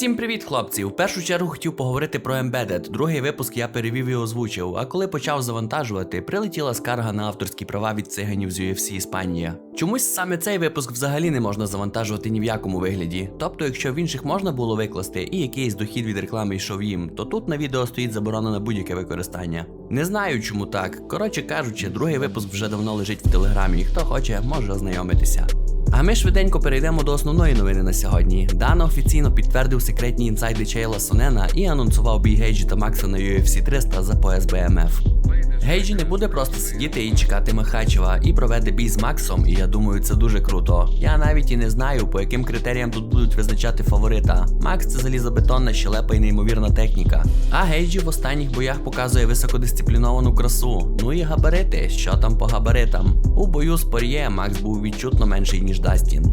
Всім привіт, хлопці! В першу чергу хотів поговорити про Embedded. Другий випуск я перевів і озвучив. А коли почав завантажувати, прилетіла скарга на авторські права від циганів з UFC Іспанія. Чомусь саме цей випуск взагалі не можна завантажувати ні в якому вигляді. Тобто, якщо в інших можна було викласти і якийсь дохід від реклами йшов їм, то тут на відео стоїть заборона на будь-яке використання. Не знаю, чому так. Коротше кажучи, другий випуск вже давно лежить в телеграмі. Хто хоче, може ознайомитися. А ми швиденько перейдемо до основної новини на сьогодні. Дана офіційно підтвердив секретні інсайди Чейла Сонена і анонсував бій Гейджі та Макса на UFC 300 за пояс БМФ. Гейджі не буде просто сидіти і чекати Махачева і проведе бій з Максом, і я думаю, це дуже круто. Я навіть і не знаю, по яким критеріям тут будуть визначати фаворита. Макс це залізобетонна щелепа і неймовірна техніка. А Гейджі в останніх боях показує високодисципліновану красу. Ну і габарити, що там по габаритам. У бою з Пор'є Макс був відчутно менший, ніж Дастін.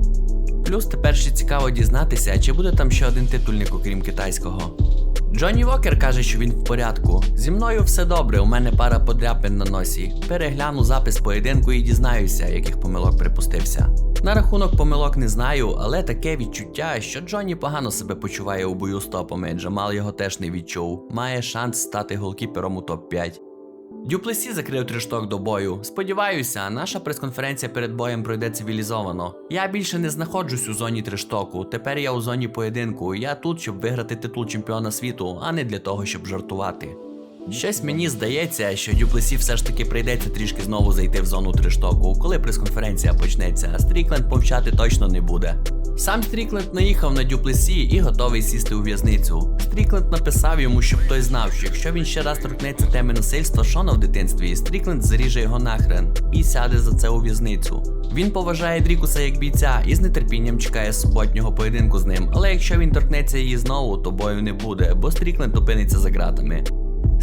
Плюс тепер ще цікаво дізнатися, чи буде там ще один титульник, окрім китайського. Джонні Вокер каже, що він в порядку. Зі мною все добре, у мене пара подряпин на носі. Перегляну запис поєдинку і дізнаюся, яких помилок припустився. На рахунок помилок не знаю, але таке відчуття, що Джонні погано себе почуває у бою з топами. Джамал його теж не відчув. Має шанс стати голкіпером у топ-5. Дюплесі закрив тришток до бою. Сподіваюся, наша прес-конференція перед боєм пройде цивілізовано. Я більше не знаходжусь у зоні триштоку. Тепер я у зоні поєдинку. Я тут, щоб виграти титул чемпіона світу, а не для того, щоб жартувати. Щось мені здається, що Дюплесі все ж таки прийдеться трішки знову зайти в зону триштоку, коли прес-конференція почнеться. Стрікленд повчати точно не буде. Сам Стрікленд наїхав на Дюплесі і готовий сісти у в'язницю. Стрікленд написав йому, щоб той знав, що якщо він ще раз торкнеться теми насильства Шона в дитинстві, Стрікленд заріже його нахрен і сяде за це у в'язницю. Він поважає Дрікуса як бійця і з нетерпінням чекає суботнього поєдинку з ним. Але якщо він торкнеться її знову, то бою не буде, бо Стрікленд опиниться за ґратами.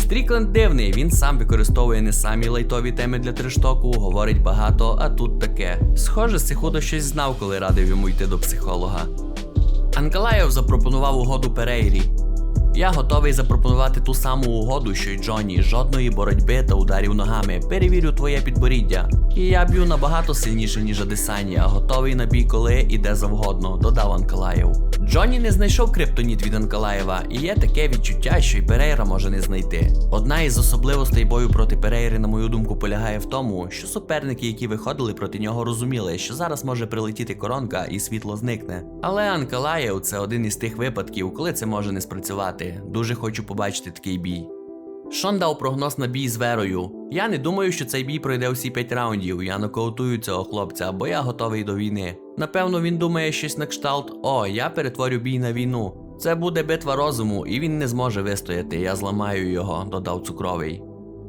Стрікленд дивний, він сам використовує не самі лайтові теми для трештоку, говорить багато, а тут таке. Схоже, Сихудо щось знав, коли радив йому йти до психолога. Анкалаєв запропонував угоду Перейрі. Я готовий запропонувати ту саму угоду, що й Джонні, жодної боротьби та ударів ногами. Перевірю твоє підборіддя. І я б'ю набагато сильніше, ніж Адесанія, готовий на бій коли і де завгодно, додав Анкалаєв. Джонні не знайшов криптоніт від Анкалаєва, і є таке відчуття, що й Перейра може не знайти. Одна із особливостей бою проти Перейри, на мою думку, полягає в тому, що суперники, які виходили проти нього, розуміли, що зараз може прилетіти коронка і світло зникне. Але Анкалаєв це один із тих випадків, коли це може не спрацювати. Дуже хочу побачити такий бій. Шон дав прогноз на бій з Верою. Я не думаю, що цей бій пройде всі 5 раундів. Я нокаутую цього хлопця, бо я готовий до війни. Напевно, він думає щось на кшталт: о, я перетворю бій на війну. Це буде битва розуму, і він не зможе вистояти. Я зламаю його, додав цукровий.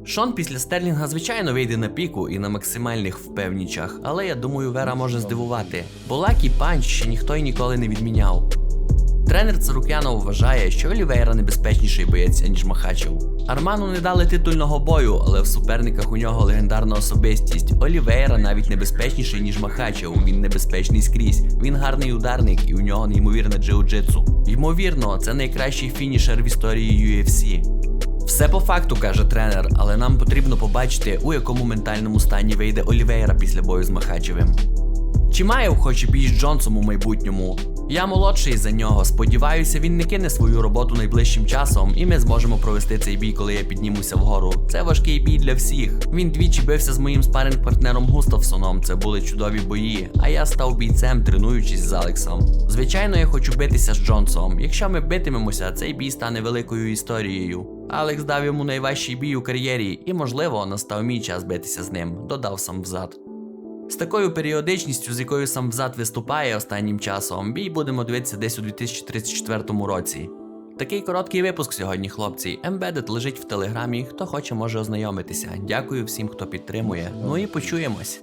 Шон після Стерлінга, звичайно, вийде на піку і на максимальних впевнічах, але я думаю, Вера може здивувати. Бо лакі панч ще ніхто й ніколи не відміняв. Тренер Царукянов вважає, що Олівейра небезпечніший боєць, ніж Махачев. Арману не дали титульного бою, але в суперниках у нього легендарна особистість. Олівейра навіть небезпечніший, ніж Махачев. Він небезпечний скрізь. Він гарний ударник і у нього неймовірне джиу-джитсу. Ймовірно, це найкращий фінішер в історії UFC. Все по факту, каже тренер, але нам потрібно побачити, у якому ментальному стані вийде Олівейра після бою з Махачевим. Чимаєв хоче бій з Джонсом у майбутньому. Я молодший за нього. Сподіваюся, він не кине свою роботу найближчим часом, і ми зможемо провести цей бій, коли я піднімуся вгору. Це важкий бій для всіх. Він двічі бився з моїм спаринг партнером Густавсоном. Це були чудові бої. А я став бійцем, тренуючись з Алексом. Звичайно, я хочу битися з Джонсом. Якщо ми битимемося, цей бій стане великою історією. Алекс дав йому найважчий бій у кар'єрі, і, можливо, настав мій час битися з ним. Додав сам взад. З такою періодичністю, з якою сам взад виступає останнім часом, бій будемо дивитися десь у 2034 році. Такий короткий випуск сьогодні, хлопці. Embedded лежить в телеграмі. Хто хоче, може ознайомитися. Дякую всім, хто підтримує. Ну і почуємось.